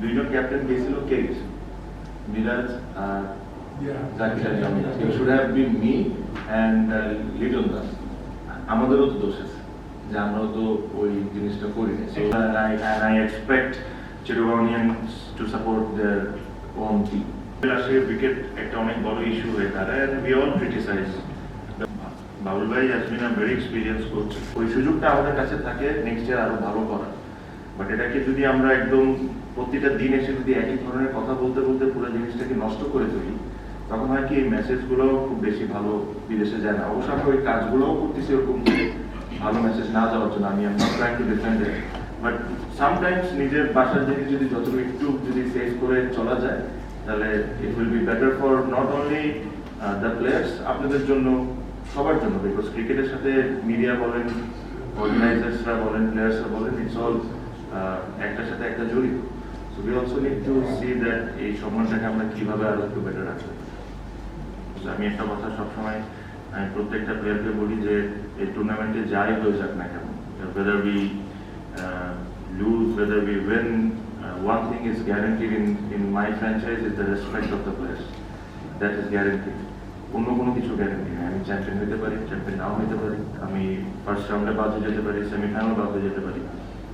দুইজন ক্যাপ্টেন গেছিল কে গেছিল? মিরাজ আর Zakir Ali. Ahmed it should have been me and Liton Das আমাদেরও তো দোষ আছে যে আমরাও তো ওই জিনিসটা করি না so I and I expect Chittagonians to support their own team আসে উইকেট একটা অনেক বড় ইস্যু হয়ে দাঁড়ায় and we all criticise Babul ভাই has been very experience coach ওই সুযোগটা আমাদের কাছে থাকে নেক্সট ইয়ার আরও ভালো করার। বাট এটাকে যদি আমরা একদম প্রতিটা দিন এসে যদি একই ধরনের কথা বলতে বলতে পুরো জিনিসটাকে নষ্ট করে তুলি তখন হয় কি এই মেসেজগুলো খুব বেশি ভালো বিদেশে যায় না। অবশ্য আমরা ওই কাজগুলোও করতেছি ওরকম ভালো মেসেজ না যাওয়ার জন্য। আমি আমি trying to defend but sometimes নিজের বাসার থেকে যদি যতটুকু একটু যদি সেভ করে চলা যায়, তাহলে it will be better for not only the players আপনাদের জন্য, সবার জন্য। বিকজ ক্রিকেটের সাথে মিডিয়া বলেন অর্গানাইজার্সরা বলেন প্লেয়ার্সরা বলেন ইটস অল একটার সাথে একটা জড়িত। So we also need to see that এই সম্মানটাকে আমরা কীভাবে আরও একটু বেটার So, আমি একটা কথা সবসময় আমি প্রত্যেকটা প্লেয়ারকে বলি যে এই টুর্নামেন্টে যাই হয়ে যাক না কেন whether we uh, lose whether we win uh, one thing is guaranteed in in my franchise is the respect of the players. That is guaranteed. অন্য কোনো কিছু গ্যারান্টি নেই। আমি চ্যাম্পিয়ন হতে পারি চ্যাম্পিয়ন নাও হতে পারি। আমি ফার্স্ট রাউন্ডে বাদ হয়ে যেতে পারি সেমিফাইনাল বাদ হয়ে যেতে পারি।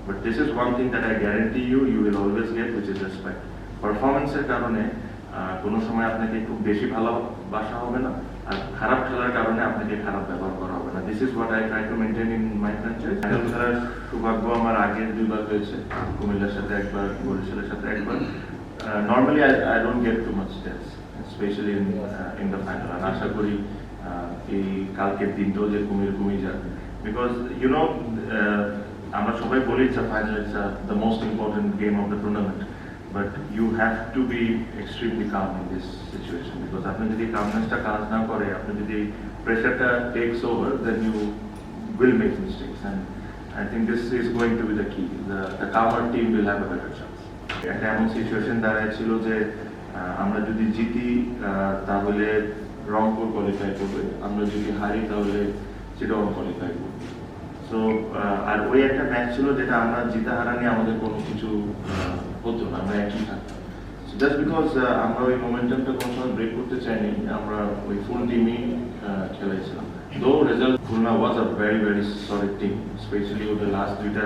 But this is one thing that I guarantee you you will always get which is respect পারফরমেন্সের কারণে কোনো সময় আপনাকে খুব বেশি ভালোবাসা হবে না আর খারাপ খেলার কারণে আপনাকে খারাপ ব্যবহার করা হবে না। This is what I try to maintain in my franchise final খেলার সৌভাগ্য আমার আগের দুইবার হয়েছে কুমিল্লার সাথে একবার বরিশালের সাথে একবার। Normally I I don't get too much steps specially in in the final আর আশা করি এই কালকের দিনটাও যে কুমির কুমির যাবে। বিকজ ইউ নো আমরা সবাই বলি it's a final it's the most important game of the tournament but you have to be extremely calm in this situation because আপনি যদি কামনেসটা কাজ না করে আপনি যদি প্রেশারটা takes over then you will make mistakes and I think this is going to be the key. The, the calmer team will have a better chance. একটা এমন সিচুয়েশন দাঁড়াচ্ছিল যে আহ, আমরা যদি জিতি আহ, তাহলে রংপুর কোয়ালিফাই করবে আমরা যদি হারি তাহলে সেটাও কোয়ালিফাই করবে সো আর ওই একটা ম্যাচ ছিল যেটা আমরা জিতা হারা নিয়ে আমাদের কোনো কিছু হতো না, আমরা একই থাকতাম। জাস্ট বিকজ আমরা ওই মোমেন্টামটা কোনো সময় ব্রেক করতে চাইনি, আমরা ওই ফুল টিমই খেলাইছিলাম though result Khulna was a very very solid team specially ওদের লাস্ট দুইটা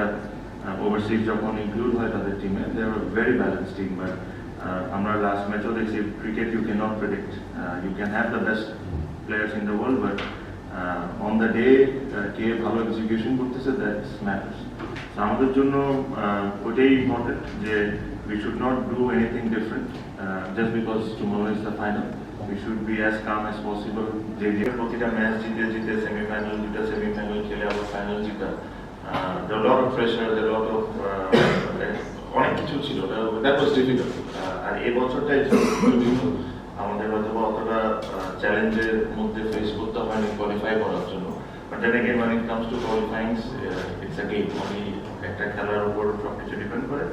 ওভারসিজ যখন ইনক্লুড হয় তাদের টিমে they are very balance team but আমরা লাস্ট ম্যাচও দেখছি cricket you can not predict you can have the best players in the world but on the day কে ভালো এক্সিকিউশন করতেছে দ্যাট ম্যাটার্স আমাদের জন্য আহ, ওইটাই ইম্পর্টেন্ট যে we should not do anything different uh, just because tomorrow is the final. We should be as calm as possible. যে যে প্রতিটা match জিতে জিতে সেমিফাইনাল দুটা সেমিফাইনাল খেলে আবার final Jita. The lot of pressure the lot of অনেক কিছু ছিল। দ্যাট ওয়াজ ডিফিকাল্ট আর এই বছরটাই আমাদের হয়তো অতটা চ্যালেঞ্জের মধ্যে ফেস করতে হয়নি কোয়ালিফাই করার জন্য। But then again when it comes to qualifying it's a game আমি একটা খেলার উপর সব কিছু ডিপেন্ড করে।